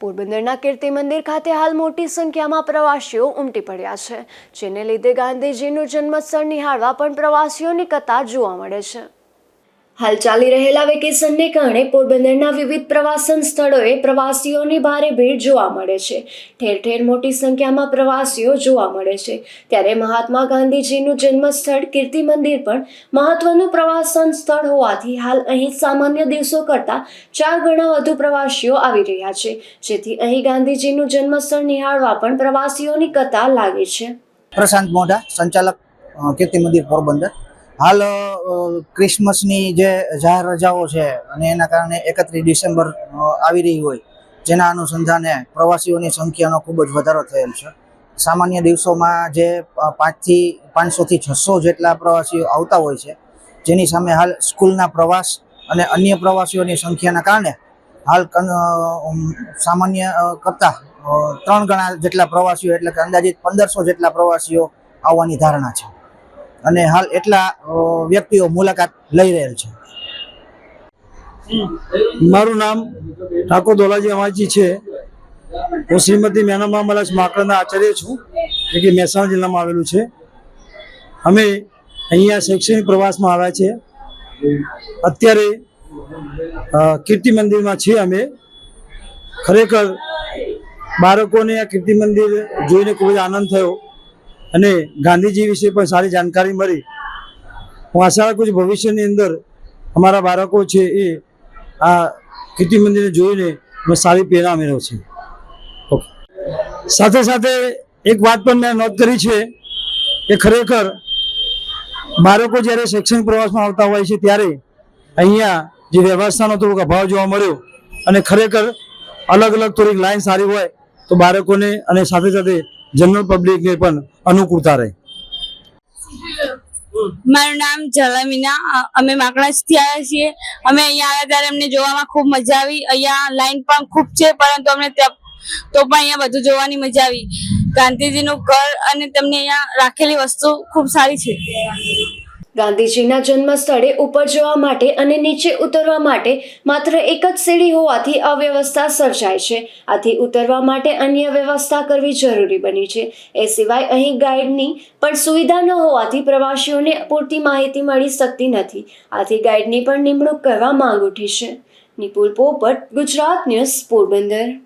પોરબંદરના કીર્તિ મંદિર ખાતે હાલ મોટી સંખ્યામાં પ્રવાસીઓ ઉમટી પડ્યા છે, જેને લીધે ગાંધીજીનું જન્મસ્થળ નિહાળવા પણ પ્રવાસીઓની કતાર જોવા મળે છે. હાલ ચાલી રહેલા વેકેશનને કારણે પોરબંદરના વિવિધ પ્રવાસન સ્થળોએ પ્રવાસીઓની ભારે ભીડ જોવા મળે છે. ઠેર ઠેર મોટી સંખ્યામાં પ્રવાસીઓ જોવા મળે છે. ત્યારે મહાત્મા ગાંધીજીનું જન્મસ્થળ કીર્તિ મંદિર પણ મહત્વનું પ્રવાસન સ્થળ હોવાથી હાલ અહીં સામાન્ય દિવસો કરતાં ચાર ગણા વધુ પ્રવાસીઓ આવી રહ્યા છે. જેથી અહીં ગાંધીજીનું જન્મસ્થળ નિહાળવા પણ પ્રવાસીઓની કતાર લાગે છે. પ્રશાંત મોઢા, સંચાલક કીર્તિ મંદિર પોરબંદર. હાલ ક્રિસમસની જે જાહેર રજાઓ છે અને એના કારણે એકત્રીસ ડિસેમ્બર આવી રહી હોય, જેના અનુસંધાને પ્રવાસીઓની સંખ્યાનો ખૂબ જ વધારો થયેલ છે. સામાન્ય દિવસોમાં જે પાંચથી પાંચસોથી છસો જેટલા પ્રવાસીઓ આવતા હોય છે, જેની સામે હાલ સ્કૂલના પ્રવાસ અને અન્ય પ્રવાસીઓની સંખ્યાના કારણે હાલ સામાન્ય કરતાં ત્રણ ગણા જેટલા પ્રવાસીઓ, એટલે કે અંદાજિત પંદરસો જેટલા પ્રવાસીઓ આવવાની ધારણા છે. અને હાલ એટલા વ્યક્તિઓ મુલાકાત લઈ રહેલ છે. મારું નામ ઠાકોર દોલાજી અમાજી છે. હું શ્રીમતી મેનામા મલાજ માકડના આચાર્ય છું, જે કે મહેસાણા જિલ્લામાં આવેલું છે. અમે અહીંયા શૈક્ષણિક પ્રવાસમાં આવ્યા છે. અત્યારે કીર્તિ મંદિરમાં છીએ અમે. ખરેખર બાળકોને આ કીર્તિ મંદિર જોઈને ખૂબ જ આનંદ થયો. અને ગાંધીજી વિશે પણ સારી જાણકારી મળી. હું આશા રાખું છું ભવિષ્યની અંદર અમારા બાળકો છે એ આ કીર્તિ મંદિરને જોઈને સારી પ્રેરણા મેળવે છે. ઓકે. સાથે સાથે એક વાત પણ મેં નોંધ કરી છે કે ખરેખર બાળકો જ્યારે શૈક્ષણિક પ્રવાસમાં આવતા હોય છે ત્યારે અહીંયા જે વ્યવસ્થાનો થોડોક અભાવ જોવા મળ્યો અને ખરેખર અલગ અલગ થોડીક લાઈન સારી હોય તો બાળકોને અને સાથે સાથે જનરલ પબ્લિકને પણ અનુકૂળતા રહે. મારું નામ જલામીના અમે માકડાથી આવ્યા છીએ. અમે અહીંયા આવ્યા ત્યારે અમને જોવામાં ખૂબ મજા આવી. અહીંયા લાઈન પણ ખૂબ છે, પરંતુ અમને તો પણ અહીંયા બધું જોવાની મજા આવી. ગાંધીજીનું ઘર અને તેમને અહીંયા રાખેલી વસ્તુ ખૂબ સારી છે. ગાંધીજીના જન્મ સ્થળે ઉપર જવા માટે અને નીચે ઉતરવા માટે માત્ર એક જ સીડી હોવાથી અવ્યવસ્થા સર્જાય છે. આથી ઉતરવા માટે અન્ય વ્યવસ્થા કરવી જરૂરી બની છે. એ સિવાય અહીં ગાઈડની પણ સુવિધા ન હોવાથી પ્રવાસીઓને પૂરતી માહિતી મળી શકતી નથી. આથી ગાઈડની પણ નિમણૂક કરવા માંગ ઉઠી છે. નિપુલ પોપટ, ગુજરાત ન્યૂઝ, પોરબંદર.